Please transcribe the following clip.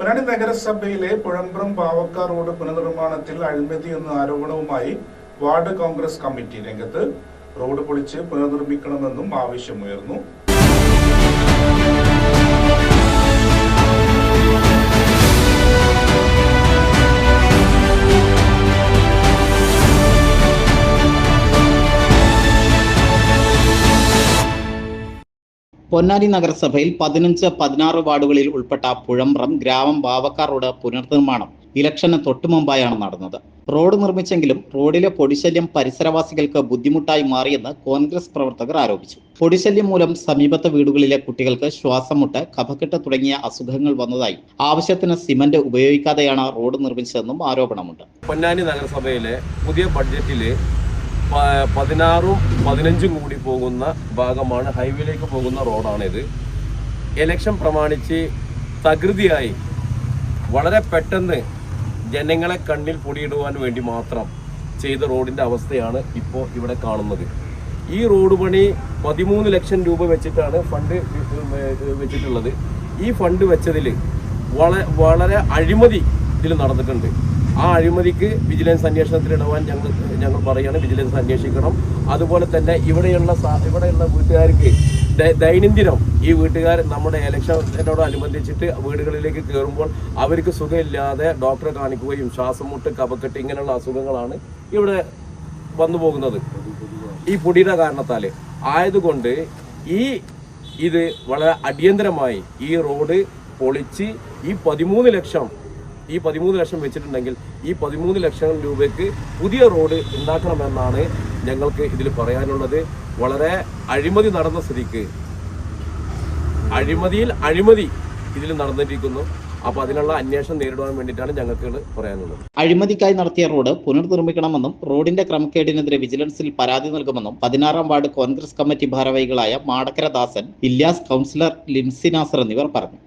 പൊന്നാനി നഗരസഭയിലെ പുഴമ്പ്രം പാവക്ക റോഡ് പുനർനിർമ്മാണത്തിൽ അഴിമതി എന്ന ആരോപണവുമായി വാർഡ് കോൺഗ്രസ് കമ്മിറ്റി രംഗത്ത് റോഡ് പൊളിച്ച് പുനർനിർമ്മിക്കണമെന്നും ആവശ്യമുയർന്നു. പൊന്നാനി നഗരസഭയിൽ പതിനഞ്ച് പതിനാറ് വാർഡുകളിൽ ഉൾപ്പെട്ട പുഴമ്പ്രം ഗ്രാമം ബാവക്കാർ റോഡ് പുനർനിർമ്മാണം ഇലക്ഷന് തൊട്ടുമുമ്പായാണ് നടന്നത്. റോഡ് നിർമ്മിച്ചെങ്കിലും റോഡിലെ പൊടിശല്യം പരിസരവാസികൾക്ക് ബുദ്ധിമുട്ടായി മാറിയെന്ന് കോൺഗ്രസ് പ്രവർത്തകർ ആരോപിച്ചു. പൊടിശല്യം മൂലം സമീപത്തെ വീടുകളിലെ കുട്ടികൾക്ക് ശ്വാസമുട്ട് കഫക്കെട്ട് തുടങ്ങിയ അസുഖങ്ങൾ വന്നതായി ആവശ്യത്തിന് സിമന്റ് ഉപയോഗിക്കാതെയാണ് റോഡ് നിർമ്മിച്ചതെന്നും ആരോപണമുണ്ട്. പൊന്നാനി നഗരസഭയിലെ പുതിയ ബഡ്ജറ്റിൽ പ- പതിനാറും പതിനഞ്ചും കൂടി പോകുന്ന ഭാഗമാണ് ഹൈവേയിലേക്ക് പോകുന്ന റോഡാണിത്. ഇലക്ഷൻ പ്രമാണിച്ച് തകൃതിയായി വളരെ പെട്ടെന്ന് ജനങ്ങളെ കണ്ണിൽ പൊടിയിടുവാൻ വേണ്ടി മാത്രം ചെയ്ത റോഡിന്റെ അവസ്ഥയാണ് ഇപ്പോൾ ഇവിടെ കാണുന്നത്. ഈ റോഡ് പണി പതിമൂന്ന് ലക്ഷം രൂപ വെച്ചിട്ടാണ് ഫണ്ട് വെച്ചിട്ടുള്ളത്. ഈ ഫണ്ട് വെച്ചതിൽ വളരെ വളരെ അഴിമതി ഇതിൽ നടന്നിട്ടുണ്ട്. ആ അഴിമതിക്ക് വിജിലൻസ് അന്വേഷണത്തിലിടവാൻ ഞങ്ങൾ ഞങ്ങൾ പറയുകയാണ് വിജിലൻസ് അന്വേഷിക്കണം. അതുപോലെ തന്നെ ഇവിടെയുള്ള ഇവിടെയുള്ള വീട്ടുകാർക്ക് ദൈനംദിനം ഈ വീട്ടുകാർ നമ്മുടെ ഇലക്ഷനോടനുബന്ധിച്ചിട്ട് വീടുകളിലേക്ക് കയറുമ്പോൾ അവർക്ക് സുഖമില്ലാതെ ഡോക്ടറെ കാണിക്കുകയും ശ്വാസം മുട്ട് കപക്കെട്ട് ഇങ്ങനെയുള്ള അസുഖങ്ങളാണ് ഇവിടെ വന്നു പോകുന്നത്. ഈ പൊടിയുടെ കാരണത്താൽ ആയതുകൊണ്ട് ഈ ഇത് വളരെ അടിയന്തരമായി ഈ റോഡ് പൊളിച്ച് ഈ പതിമൂന്ന് ലക്ഷം ഈ പതിമൂന്ന് ലക്ഷം വെച്ചിട്ടുണ്ടെങ്കിൽ ഈ പതിമൂന്ന് ലക്ഷം രൂപയ്ക്ക് പുതിയ റോഡ് ഉണ്ടാക്കണമെന്നാണ് ഞങ്ങൾക്ക് ഇതിൽ പറയാനുള്ളത്. വളരെ അഴിമതി നടന്ന സ്ഥിതിക്ക് അഴിമതിയിൽ അഴിമതി ഇതിൽ നടന്നിരിക്കുന്നു. അപ്പൊ അതിനുള്ള അന്വേഷണം നേരിടുവാൻ വേണ്ടിയിട്ടാണ് ഞങ്ങൾക്ക് പറയാനുള്ളത്. അഴിമതിക്കായി നടത്തിയ റോഡ് പുനർനിർമ്മിക്കണമെന്നും റോഡിന്റെ ക്രമക്കേടിനെതിരെ വിജിലൻസിൽ പരാതി നൽകുമെന്നും പതിനാറാം വാർഡ് കോൺഗ്രസ് കമ്മിറ്റി ഭാരവാഹികളായ മാടക്കര ദാസൻ കൗൺസിലർ ലിൻസി നാസർ എന്നിവർ പറഞ്ഞു.